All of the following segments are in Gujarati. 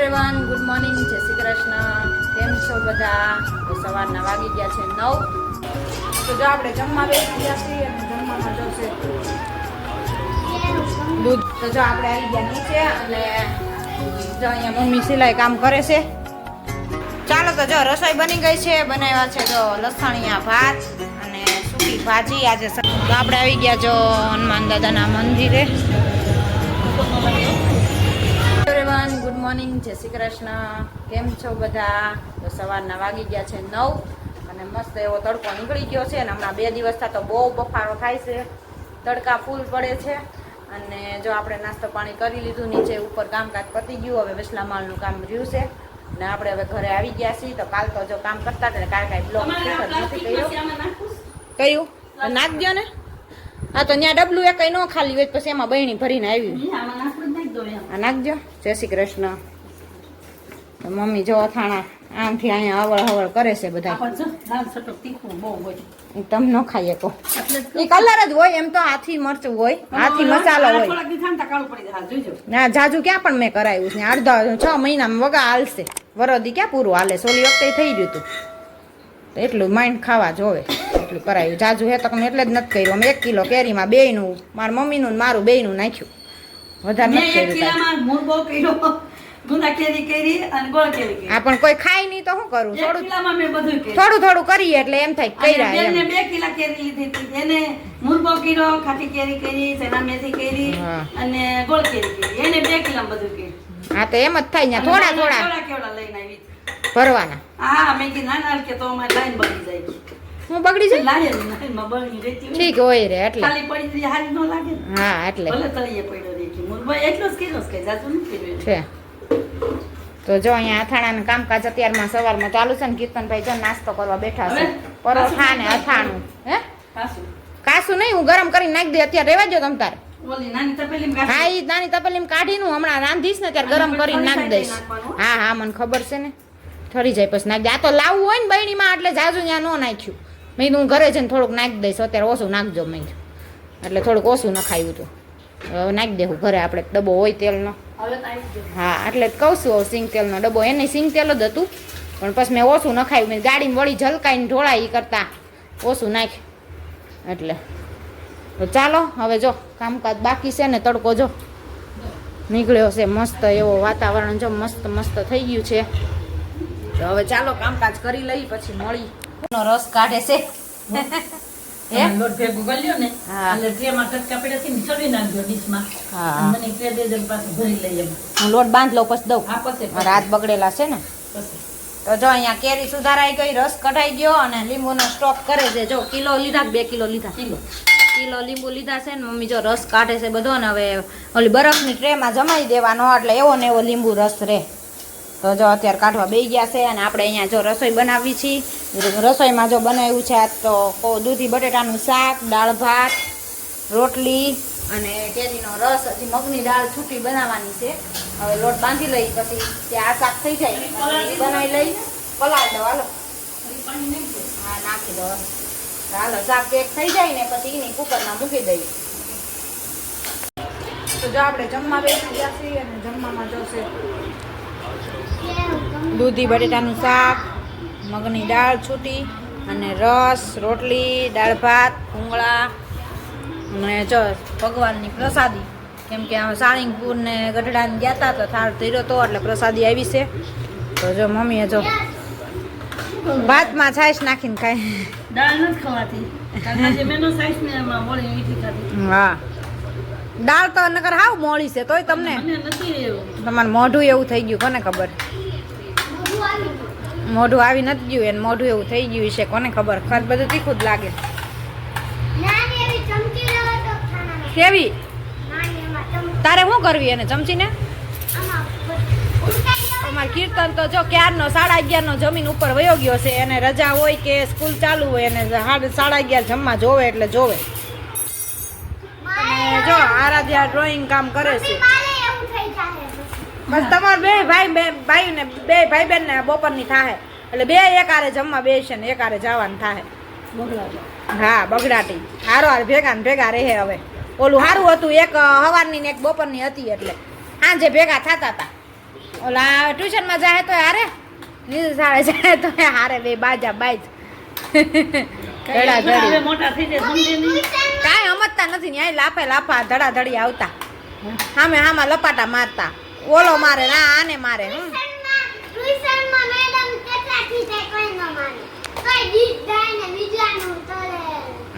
એવરીવન ગુડ મોર્નિંગ જય શ્રી કૃષ્ણ. કેમ છો બધા? તો સવારના વાગી ગયા છે નવ. તો જો આપણે જમવા બેસી ગયા છીએ અને જમવામાં જશે દૂધ. તો જો આપણે આવી ગયા નીચે અને જો અહીંયા મમ્મી સિલાઈ કામ કરે છે. ચાલો તો જો રસોઈ બની ગઈ છે. બનાવ્યા છે જો લસણિયા ભાત અને સૂકી ભાજી આજે તો આપણે આવી ગયા જો હનુમાન દાદાના મંદિરે. એવરીવન ગુડ મોર્નિંગ જય શ્રી કૃષ્ણ. કેમ છો બધા? તો સવારના વાગી ગયા છે નવ. અને મસ્ત એવો તડકો નીકળી ગયો છે અને હમણાં બે દિવસ તો બહુ બફારો થાય છે. તડકા ફૂલ પડે છે. અને જો આપણે નાસ્તો પાણી કરી લીધું નીચે ઉપર કામકાજ પતી ગયું હવે વેસલા માલનું કામ રહ્યું છે. ને આપણે હવે ઘરે આવી ગયા છીએ તો કાલ તો જો કામ કરતા હતા કાલ કાંઈ બ્લોક નથી કર્યો. કયું? નાખ? દો ને. હા તો ત્યાં ડબલું એ કઈ ન ખાલી હોય પછી એમાં બહેણી ભરીને આવી. આ નાખજો. જય શ્રી કૃષ્ણ. મમ્મી જો અથાણા આમથી અહીંયા અવળ હવળ કરે છે બધા. તમ ન ખાઈએ કો એ કલર જ હોય એમ તો હાથી મરચું હોય હાથી મસાલો હોય. ના જાજુ ક્યાં પણ મેં કરાવ્યું છે. અડધા છ મહિનામાં વગા હાલશે. વરદી ક્યાં પૂરું હાલે? સોલી વખતે થઈ ગયું હતું તો એટલું માઇન્ડ ખાવા જોવે. એટલું કરાયું જાજુ હે તો એટલે જ નથી કર્યું. અમે એક કિલો કેરીમાં બેયનું મારા મમ્મીનું ને મારું બેયનું નાખ્યું વધારે નથી કર્યું કાંઈ. આ પણ કોઈ ખાય નહીં તો શું કરું? થોડું થોડું થોડું કરીએ એટલે એમ થાય કર્યા બે કિલા કેરી લીધી હતી. એને મુરબો કીરો ખાટી કેરી કરી સેના મેથી કરી અને ગોળ કેરી કરી. એને બે કિલા બધું કર્યું. હા તો એમ જ થાય ને થોડા થોડા. કેવડા લઈને આવી. ભરવાના. હા મેં કીધું ના ના કે તો અમારે લાઈન બની જાય. હું બગડી જાય લાગે ને લાઈનમાં બગડી રહેતી ઠીક હોય રે એટલે. ખાલી પડી હારી નો લાગે હા એટલે. ભલે તળિયે પડ્યો ગયો મુરબો એટલો જ છે કઈ જાજુ નથી કર્યું છે. તો જો અહીંયા અથાણાનું કામકાજ અત્યારમાં સવારમાં ચાલુ છે ને કીર્તનભાઈ જો નાસ્તો કરવા બેઠા છે? પરોઠા ને અથાણું હે? કાસું નહીં હું ગરમ કરીને નાખી દઈ. અત્યારે રેવા દો તમ તારે. ઓલી નાની તપેલીમાં હા કાઢી ઈ નાની તપેલીમાં કાઢીનું હમણાં રાંધીશ ને ત્યારે ગરમ કરીને નાખી દઈશ. હા. હા મને ખબર છે ને. ઠરી જાય પછી નાખી દે. આ તો લાવવું હોય ને બહેણીમાં એટલે જાજુ ત્યાં ન નાખ્યું. મેં હું ઘરે જઈને થોડુંક નાખી દઈશ અત્યારે ઓછું નાખજો મેં એટલે થોડુંક ઓછું નખાયું હતું હવે નાખી દેવું ઘરે આપણે ડબ્બો હોય તેલનો. હા એટલે જ કહું છું સિંગ તેલનો ડબ્બો. એને સિંગ તેલ જ હતું પણ પછી મેં ઓછું નખાયું. મેં ગાડીમાં વળી ઝલકાઈને ઢોળાય એ કરતાં. ઓછું નાખ. એટલે. તો ચાલો હવે જો કામકાજ બાકી છે ને તડકો જો. નીકળ્યો છે મસ્ત એવો વાતાવરણ જો મસ્ત મસ્ત થઈ ગયું છે. તો હવે ચાલો કામકાજ કરી લઈ પછી મળી. રસ કાઢે છે. હે? લોટ ભેગું કરી ને એટલે ટ્રેમાં કટકા પડ્યા છે ને નાખજો ડીશમાં. મને ટ્રે દે દે પાછું ભરી લઈ હું લોટ બાંધ લઉં પછી દઉં. હા પછી બગડેલા છે ને. તો જો અહીંયા કેરી સુધારાઈ ગઈ રસ કઢાઈ ગયો અને લીંબુનો સ્ટોક કરે છે. જો કિલો લીધા બે કિલો લીધા? કિલો. કિલો લીંબુ લીધા છે ને મમ્મી જો રસ કાઢે છે બધો ને હવે ઓલી બરફની ટ્રેમાં જમાઈ દેવાનો એટલે એવો ને એવો લીંબુ રસ રહે. તો જો અત્યારે કાઢવા બેસી ગયા છે અને આપણે અહીંયા જો રસોઈ બનાવી છીએ રસોઈમાં જો બનાવ્યું છે તો દૂધી, બટેટાનું શાક, દાળ ભાત, રોટલી અને કેરીનો રસ. હજી મગની દાળ છૂટી બનાવવાની છે. હવે લોટ બાંધી લઈ, પછી ત્યાં શાક થઈ જાય. બનાવી લઈ. પલાળી દો, હાલો. હા, નાખી દો. હાલો, શાક પેક થઈ જાય ને પછી એની કુકરમાં મૂકી દઈએ. તો જો આપણે જમવા બેસી ગયા છીએ અને જમવામાં જોશે દૂધી બટેટાનું શાક મગની દાળ છૂટી અને રસ રોટલી દાળ ભાત ભૂંગળા અને જો ભગવાનની પ્રસાદી. કેમ કે આ સાળીંગપુર ને ગઢડાને ગયા હતા તો થાળ ધીરો હતો એટલે પ્રસાદી આવી છે. તો જો મમ્મીએ જો ભાતમાં છાશ નાખીને ખાય. દાળ નથી ખવાતી. હા. દાળ તો નકર હાવ મોળી છે તોય તમને? મને તમારું મોઢું એવું થઈ ગયું કોને ખબર? મોઢું આવી નથી ગયું એને મોઢું એવું થઈ ગયું છે કોને ખબર? ખર બધું તીખું જ લાગે. કેવી. તારે શું કરવી એને ચમચીને? અમારે કીર્તન તો જો ક્યારનો સાડા અગિયારનો જમીન ઉપર વયો ગયો છે એને રજા હોય કે સ્કૂલ ચાલુ હોય એને સાડા અગિયાર જમવા જોવે એટલે જોવે. જો આરાધ્યા ડ્રોઈંગ કામ કરે છે મારે એવું થઈ જાય પછી. બસ તમારે બે ભાઈ બે ભાઈ ને બે ભાઈ બેન ને બપોરની થાય એટલે બે એકારે જમવા બેસે ને એકારે જવાનું થાય હા બગડાટી. હારો હાર ભેગા ને ભેગા રહે હવે. ઓલું સારું હતું એક હવારની ને એક બપોરની હતી એટલે. આંજે ભેગા થતા હતા ઓલા ટ્યુશનમાં જાય તો હારે. નીચે સાડે જાય તો હારે બે બાજા બાજ. કાંઈ સમજતા નથી ન્યાય લાફે લાફા ધડા ધડી આવતા. સામે હામાં લપાટા મારતા. ઓલો મારે ના આને મારે હમ.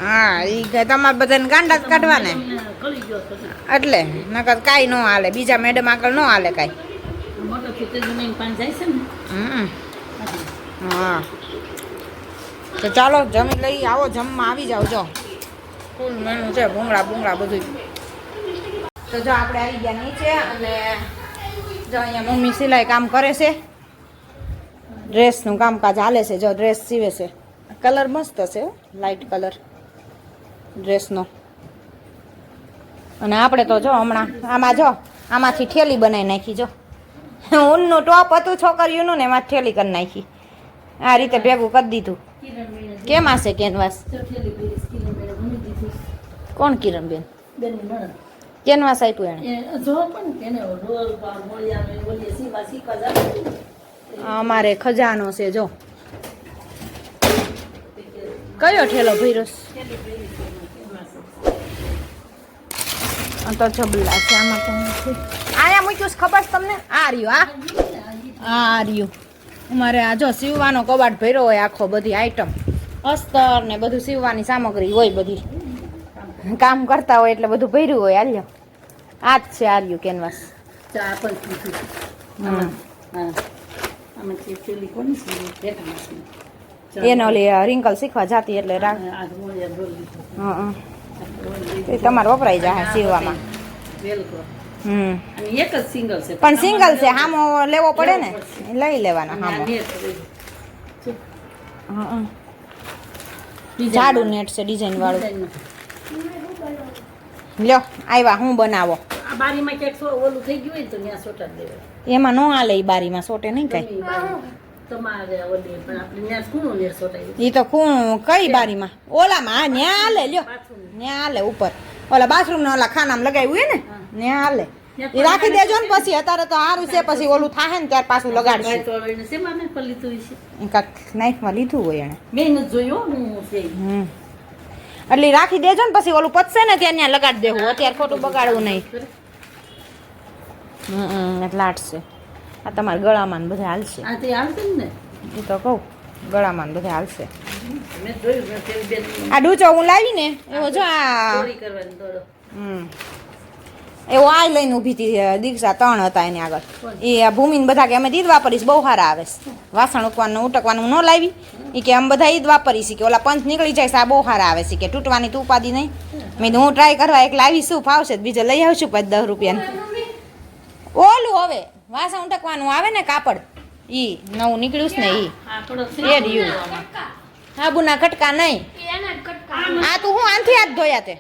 હા એ કે તમારે બધાને ગાંડા જ કાઢવાને. એટલે નકર કાંઈ ન હાલે બીજા મેડમ આગળ ન હાલે કાંઈ. હા. તો ચાલો જમી લઈ આવો જમવા આવી જાવ જો. ફૂલ મેનુ છે ભૂંગળા ભૂંગળા બધું તો જો આપણે આવી ગયા નીચે અને જો અહીંયા મમ્મી સિલાઈ કામ કરે છે. ડ્રેસનું કામકાજ હાલે છે. જો ડ્રેસ સીવે છે. કલર મસ્ત છે હો, લાઇટ કલર ડ્રેસનો. અને આપણે તો જો હમણાં આમાં જો આમાંથી ઠેલી બનાવી નાખી જો. ઊનનું ટોપ હતું છોકરીઓનું ને એમાં ઠેલી કરી નાખી. આ રીતે ભેગું કરી દીધું. કેમ હશે કેનવાસ? કોણ કિરણબેન? કેનવાસ આપ્યું એણે. અમારે ખજાનો છે જો. કયો ઠેલો ભર્યો છે? તો છબલા છે આમાં તો નથી. આયા મૂક્યું ખબર તમને? આ રહ્યું આ આ રહ્યું. અમારે આ જો સીવવાનો કબાટ ભર્યો હોય આખો બધી આઈટમ અસ્તર ને બધું સીવવાની સામગ્રી હોય બધી. કામ કરતા હોય એટલે બધું ભર્યું હોય હાલ્યો આ જ છે આર્યું કેનવાસ. ચા પણ એનો રિંકલ શીખવા જાતી એટલે. તમારે વપરાય જાય સીવવામાં પણ સિંગલ છે હામો લેવો પડે. ને? લઈ લેવાનો હામો. જાડું નેટ છે ડિઝાઇન વાળું. લ્યો આવ્યા હું બનાવો. આ બારીમાં ક્યાંક ઓલું થઈ ગયું હોય તો ત્યાં સોટા દેવાય. એમાં નો હાલે ઈ બારીમાં સોટે નહીં કઈ? એ તમારે ઓલી પણ આપણે ત્યાં કુણું નેર સોટાય ઈ તો કોણ કઈ બારીમાં? ઓલામાં હા ન્યા હાલે લ્યો. ન્યા હાલે ઉપર. ઓલા બાથરૂમ ને ઓલા ખાનામાં લગાવ્યું હોય ને? ન્યા હાલે. એ ઈ રાખી દેજો ને પછી અત્યારે તો સારું છે પછી ઓલું થાય ને ત્યાર પાછું લગાડશું. કાંઈક નાઈફમાં લીધું હોય એને મેં જોયું હું છે હમ. એટલે રાખી દેજો ને પછી ઓલું પતશે ને ત્યાં ત્યાં લગાડી દેવું. અત્યારે ખોટું બગાડવું નહીં. હમ એટલે આટશે. આ તમારા ગળામાં બધે હાલશે. એ તો કહું ગળામાં બધે હાલશે. આ ડૂચો હું લાવીને એવો જો આ હમ. એવો આ લઈને ઊભી હતી દીક્ષા ત્રણ હતા એની આગળ. એ ભૂમિને બધા કે અમે ઈદ વાપરીશ બહુ સારા આવે વાસણ ઉકવાનું ઉટકવાનું ન લાવી. એ કે અમે બધા ઈદ વાપરી છે કે ઓલા પંચ નીકળી જાય આ બહુ સારા આવે છે. કે તૂટવાની તું ઉપાદી નહીં. મેં હું ટ્રાય કરવા એક લાવી શું ફાવશે બીજે લઈ આવશું પછી દસ રૂપિયાનું. ઓલું હવે વાસણ ઉટકવાનું આવે ને કાપડ ઈ નવું નીકળ્યું છે ને ઈ. એ રહ્યું સાબુના કટકા નહીં. આ તું હું આનથી હાથ ધોયા તે?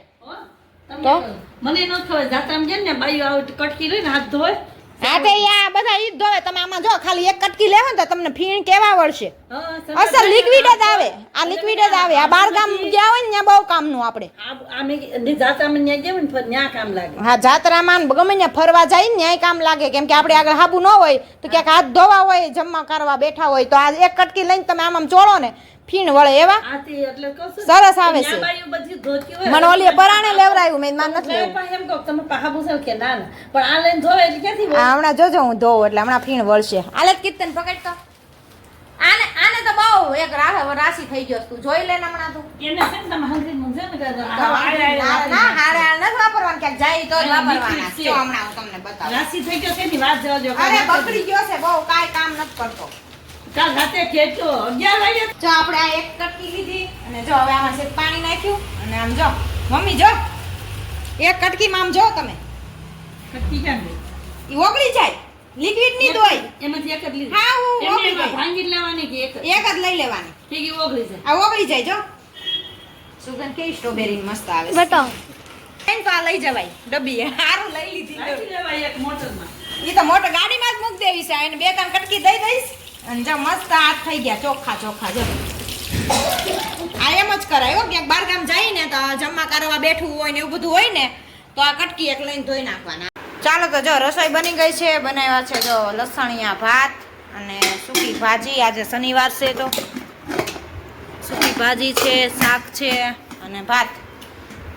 તો? મને ન ખબર જાતામાં જેમ ને બાઈઓ આવું કટકી લઈને હાથ ધોય હા તે આ બધા ઈ ધોવે. તમે આમાં જો ખાલી એક કટકી લેવો ને તો તમને ફીણ કેવા વળશે હા, અસલ લિક્વિડ જ આવે. આ લિક્વિડ જ આવે. આ બાર ગામ ગયા હોય ને ત્યાં બહુ કામનું આપણે. ને હા જાત્રામાં ને ગમે ત્યાં ફરવા જાય ને ત્યાં કામ લાગે. કેમ કે આપણે આગળ હાબુ ન હોય તો ક્યાંક હાથ ધોવા હોય જમવા કરવા બેઠા હોય તો આ એક કટકી લઈને તમે આમ આમ ચોળો ને ફીણ વળે એવા. ને, સરસ આવે છે. મને ઓલી પરાણે લેવરાયું મેં માન નથી ના ના. ધોવે હમણાં જોજો હું ધોઉં એટલે હમણાં ફીણ વળશે. આલે કીર્તન પકડ તો. આને આને તો બહુ એક રાશિ થઈ ગયો તું જોઈ લે હમણાં તું. એને છે ને તમે હંગરી મૂંઝે ને ના. હારે આ નથી વાપરવાનું. ક્યાંક જાય તો વાપરવાના. જો હમણાં હું તમને બતાવું. રાશિ થઈ ગયો છે ની વાત દો. અરે બગડી ગયો છે. બહુ કાઈ કામ નથી કરતો. કાલ રાતે કેતો અગિયાર વાગે જો આપણે આ એક કટકી લીધી અને જો હવે આમાં છે પાણી નાખ્યું. અને આમ જો. મમ્મી જો. એક કટકીમાં આમ જો તમે. કટકી કેમ ઈ ઓગળી જાય. લિક્વિડની દોય એમાંથી એક જ લીધી. હા, હું ઓગળી એમાં ગઈ. ભાંગી લેવાની કે એક એક જ લઈ લેવાની. ભેગી ઓગળી જાય. આ ઓગળી જાય જો. સુગંધ કે સ્ટ્રોબેરી મસ્ત આવે છે. બતાવો. એમ તો આ લઈ જવાય ડબ્બી હારું લઈ લીધી તો. રાખી લેવાય એક મોટરમાં. ઈ તો મોટો ગાડીમાં જ મૂક દેવી છે એને બે ત્રણ કટકી દઈ દઈશ. અને જો મસ્ત હાથ થઈ ગયા ચોખ્ખા ચોખ્ખા જો. આ એમ જ કરાય હો. ક્યાંક બાર ગામ જાય ને તો જમવા કરવા બેઠું હોય ને એવું બધું હોય ને તો આ કટકી એક લઈને ધોઈ નાખવાના. ચાલો તો જો રસોઈ બની ગઈ છે બનાવ્યા છે જો લસણિયા ભાત અને સૂકી ભાજી. આજે શનિવાર છે તો સૂકી ભાજી છે શાક છે અને ભાત.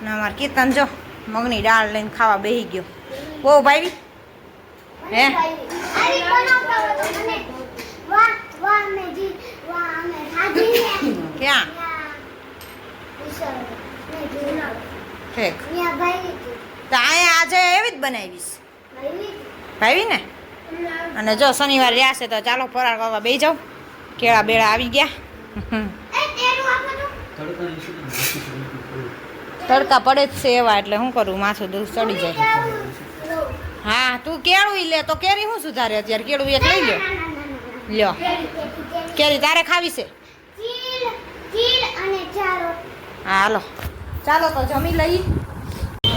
અને અમારે કીર્તન જો મગની દાળ લઈને ખાવા બેસી ગયો. બહુ ભાઈ હે? ક્યાં? તો અહીંયા આજે એવી જ બનાવીશ. ભાવી ને? અને જો શનિવાર રહ્યા છે તો ચાલો ફરાર કરવા બે જાઉં. કેળા બેળા આવી ગયા. તડકા પડે જ છે એવા એટલે શું કરું? માથું દૂધ ચડી જાય. હા તું કેળું લે તો કેરી શું સુધારે અત્યારે? કેળું એક લઈ લ્યો લ્યો. કેરી તારે ખાવી છે? હાલો. ચાલો તો જમી લઈ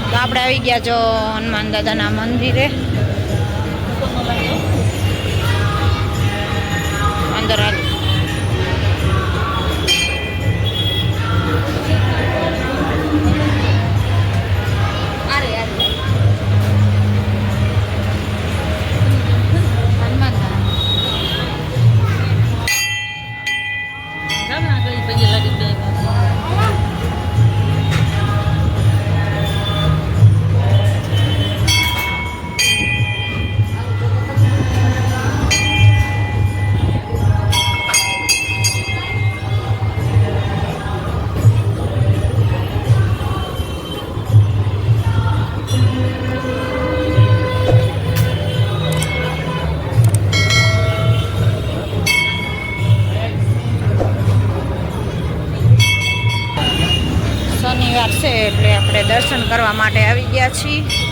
તો આપણે આવી ગયા છો હનુમાન દાદાના મંદિરે. અંદર હાલો એટલે આપણે દર્શન કરવા માટે આવી ગયા છીએ.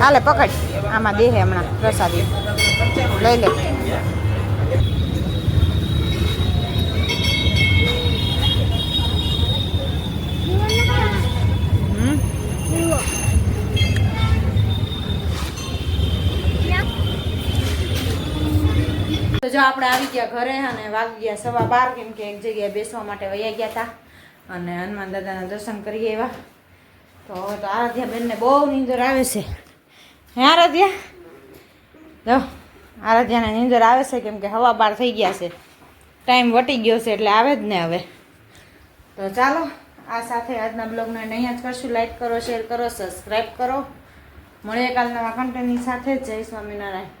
હાલે, પકડ. આમાં દેહે હમણાં પ્રસાદી. લઈ લે. તો જો આપણે આવી ગયા ઘરે અને વાગી ગયા સવા બાર, કેમ કે એક જગ્યાએ બેસવા માટે વયા ગયા હતા અને હનુમાન દાદાના દર્શન કરીએ આવ્યા. તો હવે તો આરાધ્યા બેનને બહુ નીંદર આવે છે. હે આરાધ્યા? જો, આરાધ્યાને નીંદર આવે છે કેમ કે હવા બાર થઈ ગયા છે. ટાઈમ વટી ગયો છે એટલે આવે જ ને હવે. તો ચાલો, આ સાથે આજના બ્લોગને અહીંયા જ કરશું. લાઈક કરો શેર કરો સબસ્ક્રાઈબ કરો. મળીએ કાલના કન્ટેન્ટની સાથે. જય સ્વામિનારાયણ.